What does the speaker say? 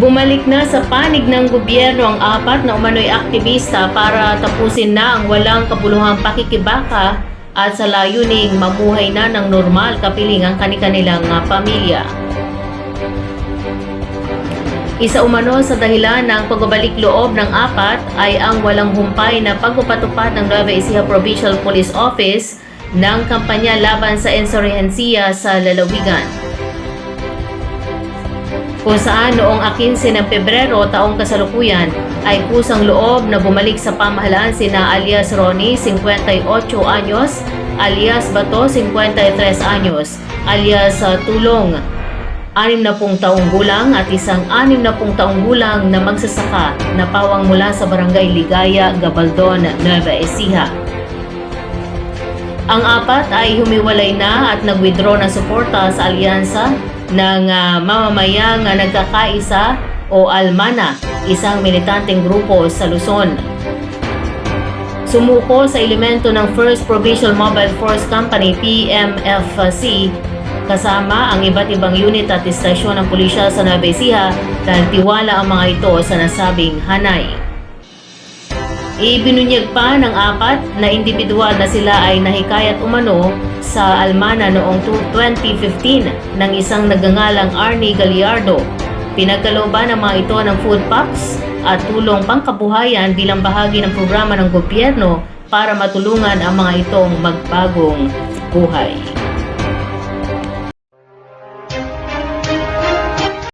Bumalik na sa panig ng gobyerno ang apat na umano'y aktivista para tapusin na ang walang kabuluhang pakikibaka at sa layuning mamuhay na ng normal kapiling ang kanilang ah, pamilya. Isa umano sa dahilan ng pagbabalik loob ng apat ay ang walang humpay na pagpapatupad ng Nueva Ecija Provincial Police Office ng kampanya laban sa insurhensiya sa lalawigan kung saan noong 15 ng Pebrero taong kasalukuyan ay kusang loob na bumalik sa pamahalaan sina alias Ronnie, 58 anyos, alias Bato, 53 anyos, alias uh, Tulong, 60 taong gulang at isang 60 taong gulang na magsasaka na pawang mula sa barangay Ligaya, Gabaldon, Nueva Ecija. Ang apat ay humiwalay na at nag-withdraw ng suporta sa alyansa ng ah, mamamayang nagkakaisa o Almana, isang militanteng grupo sa Luzon. Sumuko sa elemento ng First Provincial Mobile Force Company PMFC kasama ang iba't ibang unit at istasyon ng pulisya sa Nueva dahil tiwala ang mga ito sa nasabing hanay. Ibinunyag pa ng apat na individual na sila ay nahikayat umano sa Almana noong 2015 ng isang nagangalang Arnie Galliardo. Pinagkalooban ng mga ito ng food packs at tulong pangkabuhayan bilang bahagi ng programa ng gobyerno para matulungan ang mga itong magbagong buhay.